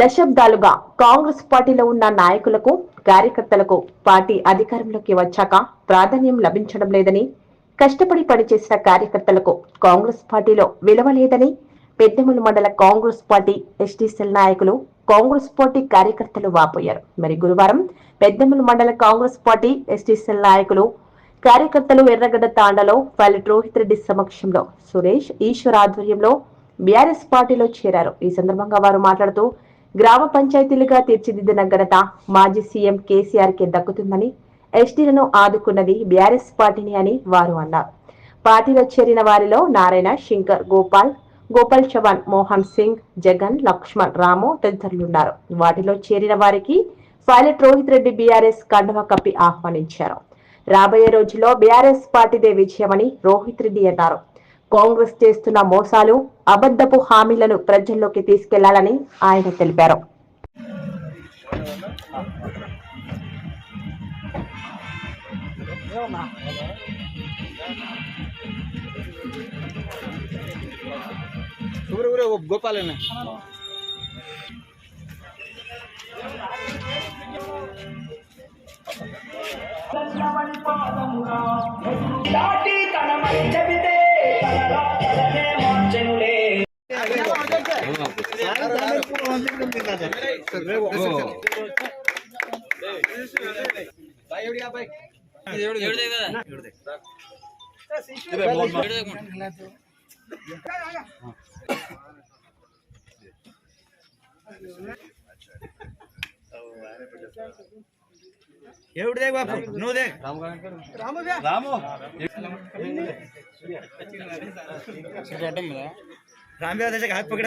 దశాబ్దాలుగా కాంగ్రెస్ పార్టీలో ఉన్న నాయకులకు కార్యకర్తలకు పార్టీ అధికారంలోకి వచ్చాక ప్రాధాన్యం లభించడం లేదని కష్టపడి పనిచేసిన కార్యకర్తలకు కాంగ్రెస్ పార్టీలో విలువ లేదని పెద్దమూలు మండల కాంగ్రెస్ పార్టీ ఎస్టీసీఎల్ నాయకులు కాంగ్రెస్ పార్టీ కార్యకర్తలు వాపోయారు. మరి గురువారం పెద్దమూలు మండల కాంగ్రెస్ పార్టీ ఎస్టీసీఎల్ నాయకులు కార్యకర్తలు ఎర్రగడ్డ తాండలో పల్లెటి రోహిత్ రెడ్డి సమక్షంలో సురేష్ ఈశ్వర్ ఆధ్వర్యంలో బీఆర్ఎస్ పార్టీలో చేరారు. ఈ సందర్భంగా వారు మాట్లాడుతూ గ్రామ పంచాయతీలుగా తీర్చిదిద్దిన ఘనత మాజీ సీఎం కేసీఆర్కి దక్కుతుందని ఎస్టీలను ఆదుకున్నది బీఆర్ఎస్ పార్టీని అని వారు అన్నారు. పార్టీలో చేరిన వారిలో నారాయణ శంకర్ గోపాల్ గోపాల్ చవాన్ మోహన్ సింగ్ జగన్ లక్ష్మణ్ రాము తదితరులున్నారు వాటిలో చేరిన వారికి పైలట్ రోహిత్ రెడ్డి బీఆర్ఎస్ కండవ కప్పి ఆహ్వానించారు. రాబోయే రోజుల్లో బీఆర్ఎస్ పార్టీదే విజయమని రోహిత్ రెడ్డి అన్నారు. కాంగ్రెస్ చేస్తున్న మోసాలు అబద్ధపు హామీలను ప్రజల్లోకి తీసుకెళ్ళాలని ఆయన తెలిపారు. గోపాలన్న. ఎవడు దేగ బాబు నువ్వు దేగ రాము రాము రాము రామ్ ಹಾಕ್ ಪಕಡ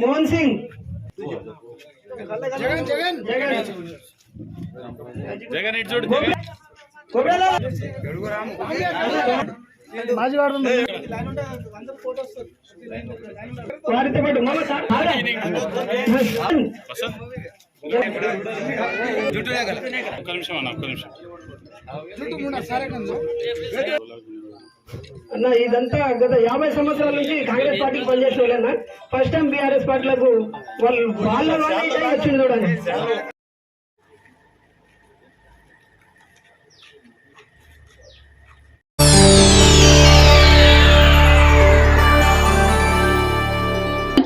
మోహన్ సింగ్. జగన్ జగన్. ఇటు చూడు జగన్. కొబ్బెల వారితో పాటు మామ ఒక్క నిమిషం అన్న ఒక్క నిమిషం అన్న ఇదంతా గత యాభై సంవత్సరాల నుంచి కాంగ్రెస్ పార్టీకి పనిచేసిన వాళ్ళన్న ఫస్ట్ టైం బీఆర్ఎస్ పార్టీలకు వాళ్ళు వాళ్ళ వాళ్ళే వచ్చింది చూడండి.